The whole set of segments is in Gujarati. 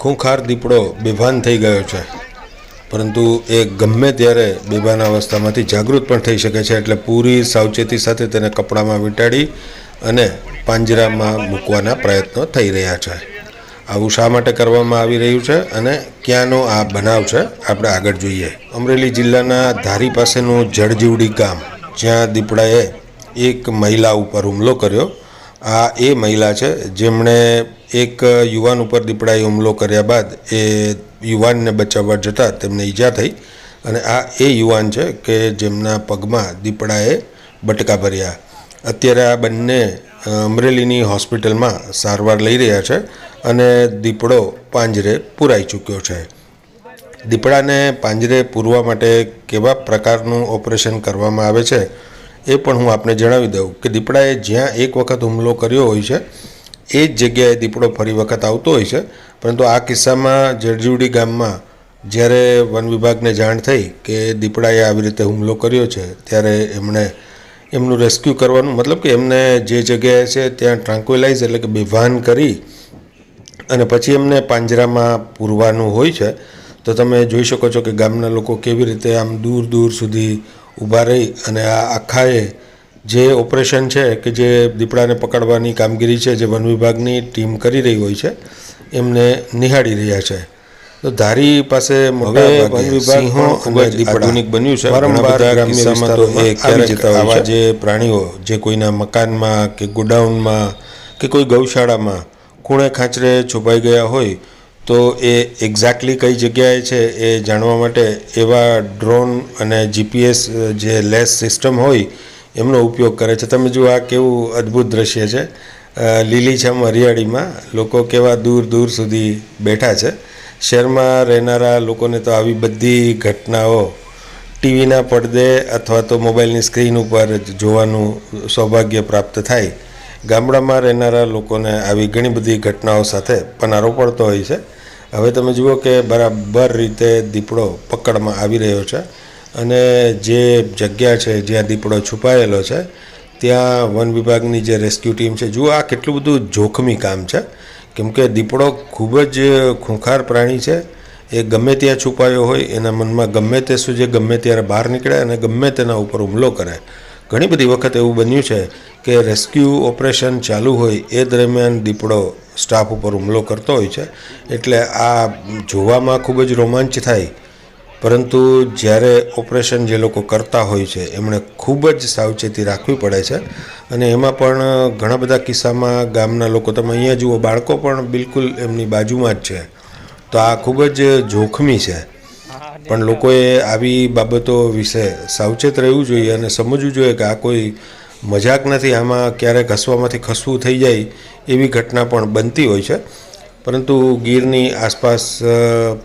ખૂંખાર દીપડો બેભાન થઈ ગયો છે. પરંતુ એ ગમે ત્યારે બેભાન અવસ્થામાંથી જાગૃત પણ થઈ શકે છે એટલે પૂરી સાવચેતી સાથે તેને કપડામાં વીંટાળી અને પાંજરામાં મૂકવાના પ્રયત્નો થઈ રહ્યા છે. આવું શા માટે કરવામાં આવી રહ્યું છે અને ક્યાંનો આ બનાવ છે આપણે આગળ જોઈએ. અમરેલી જિલ્લાના ધારી પાસેનું જળજીવડી ગામ, જ્યાં દીપડાએ એક મહિલા ઉપર હુમલો કર્યો આ એ મહિલા છે, જેમણે એક યુવાન ઉપર દીપડાએ હુમલો કર્યા બાદ એ યુવાનને બચાવવા જતાં તેમને ઈજા થઈ અને આ એ યુવાન છે કે જેમના પગમાં દીપડાએ બટકા ભર્યા. અત્યારે આ બંને અમરેલીની હોસ્પિટલમાં સારવાર લઈ રહ્યા છે અને દીપડો પાંજરે પુરાઈ ચૂક્યો છે. દીપડાને પાંજરે પૂરવા માટે કેવા પ્રકારનું ઓપરેશન કરવામાં આવે છે? એ પણ હું આપને જણાવી દઉં કે દીપડાએ જ્યાં એક વખત હુમલો કર્યો હોય છે, એ જ જગ્યાએ દીપડો ફરી વખત આવતો હોય છે. પરંતુ આ કિસ્સામાં જરજીવડી ગામમાં જ્યારે વન વિભાગને જાણ થઈ કે દીપડાએ આવી રીતે હુમલો કર્યો છે, ત્યારે એમણે એમનું રેસ્ક્યુ કરવાનું, મતલબ કે એમને જે જગ્યાએ છે ત્યાં ટ્રાન્કવિલાઇઝ એટલે કે બેભાન કરી અને પછી એમને પાંજરામાં પૂરવાનું હોય છે. તો તમે જોઈ શકો છો કે ગામના લોકો કેવી રીતે આમ દૂર દૂર સુધી ઊભા રહી અને આ આખાએ જે ઓપરેશન છે કે જે દીપડાને પકડવાની કામગીરી છે જે વન વિભાગની ટીમ કરી રહી હોય છે એમને નિહાળી રહ્યા છે. તો ધારી પાસે હવે વન વિભાગ ખૂબ જ આધુનિક બન્યું છે. વારંવાર ગ્રામ્ય વિસ્તારમાં આવા જે પ્રાણીઓ જે કોઈના મકાનમાં કે ગોડાઉનમાં કે કોઈ ગૌશાળામાં ખૂણે ખાંચરે છુપાઈ ગયા હોય તો એ એક્ઝેક્ટલી કઈ જગ્યાએ છે એ જાણવા માટે એવા ડ્રોન અને જીપીએસ જે લેસ સિસ્ટમ હોય, એમનો ઉપયોગ કરે છે. તમે જુઓ આ કેવું અદ્ભુત દ્રશ્ય છે. લીલીછમ હરિયાળીમાં લોકો કેવા દૂર દૂર સુધી બેઠા છે. શહેરમાં રહેનારા લોકોને તો આવી બધી ઘટનાઓ ટીવીના પડદે અથવા તો મોબાઈલની સ્ક્રીન ઉપર જોવાનું સૌભાગ્ય પ્રાપ્ત થાય. ગામડામાં રહેનારા લોકોને આવી ઘણી બધી ઘટનાઓ સાથે પનારો પડતો હોય છે. હવે તમે જુઓ કે બરાબર રીતે દીપડો પકડમાં આવી રહ્યો છે અને જે જગ્યા છે જ્યાં દીપડો છુપાયેલો છે, ત્યાં વન વિભાગની જે રેસ્ક્યુ ટીમ છે, જુઓ આ કેટલું બધું જોખમી કામ છે. કેમકે દીપડો ખૂબ જ ખૂંખાર પ્રાણી છે. એ ગમે ત્યાં છુપાયો હોય, એના મનમાં ગમે તે સૂજે, ગમે ત્યારે બહાર નીકળે અને ગમે તેના ઉપર હુમલો કરે. ઘણી બધી વખત એવું બન્યું છે કે રેસ્ક્યુ ઓપરેશન ચાલુ હોય, એ દરમિયાન દીપડો સ્ટાફ ઉપર હુમલો કરતો હોય છે. એટલે આ જોવામાં ખૂબ જ રોમાંચ થાય. પરંતુ જ્યારે ઓપરેશન જે લોકો કરતા હોય છે, એમણે ખૂબ જ સાવચેતી રાખવી પડે છે. અને એમાં પણ ઘણા બધા કિસ્સામાં ગામના લોકો, તમે અહીંયા જુઓ, બાળકો પણ બિલકુલ એમની બાજુમાં જ છે. તો આ ખૂબ જ જોખમી છે. પણ લોકોએ આવી બાબતો વિશે સાવચેત રહેવું જોઈએ અને સમજવું જોઈએ કે આ કોઈ મજાક નથી, આમાં ક્યારેક હસવામાંથી ખસવું થઈ જાય એવી ઘટના પણ બનતી હોય છે. પરંતુ ગીરની આસપાસ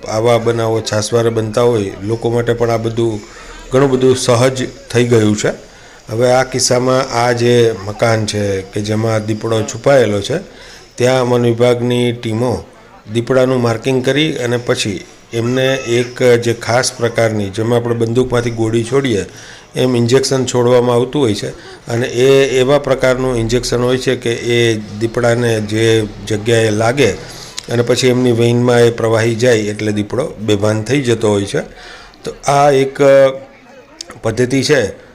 આવા બનાવો છાસવારે બનતા હોય, લોકો માટે પણ આ બધું ઘણું બધું સહજ થઈ ગયું છે. હવે આ કિસ્સામાં આ જે મકાન છે કે જેમાં દીપડો છુપાયેલો છે, ત્યાં વન વિભાગની ટીમો દીપડાનું માર્કિંગ કરી અને પછી એમને એક જે ખાસ પ્રકારની, જેમાં આપણે બંદૂકમાંથી ગોળી છોડીએ એમ ઇન્જેક્શન છોડવામાં આવતું હોય છે. અને એ એવા પ્રકારનું ઇન્જેક્શન હોય છે કે એ દીપડાને જે જગ્યાએ લાગે અને પછી એમની વેઇનમાં એ પ્રવાહી જાય એટલે દીપડો બેભાન થઈ જતો હોય છે. તો આ એક પદ્ધતિ છે.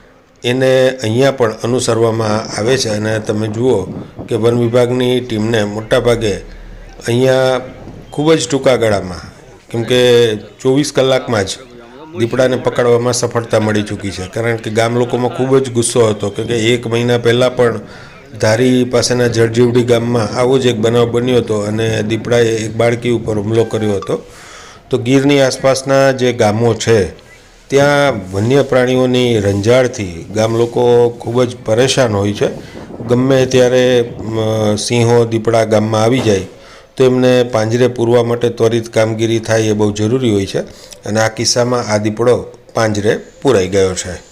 એને અહીંયા પણ અનુસરવામાં આવે છે. અને તમે જુઓ કે વન વિભાગની ટીમને મોટાભાગે અહીંયા ખૂબ જ ટૂંકા ગાળામાં કેમકે ચોવીસ કલાકમાં જ દીપડાને પકડવામાં સફળતા મળી ચૂકી છે. કારણ કે ગામ લોકોમાં ખૂબ જ ગુસ્સો હતો કે એક મહિના પહેલાં પણ ધારી પાસેના જળજીવડી ગામમાં આવો જ એક બનાવ બન્યો હતો અને દીપડાએ એક બાળકી ઉપર હુમલો કર્યો હતો. તો ગીરની આસપાસના જે ગામો છે, ત્યાં વન્ય પ્રાણીઓની રંજાડથી ગામ લોકો ખૂબ જ પરેશાન હોય છે. ગમે ત્યારે સિંહો દીપડા ગામમાં આવી જાય તો એમને પાંજરે પૂરવા માટે ત્વરિત કામગીરી થાય એ બહુ જરૂરી હોય છે. અને આ કિસ્સામાં આ દીપડો પાંજરે પૂરાઈ ગયો છે.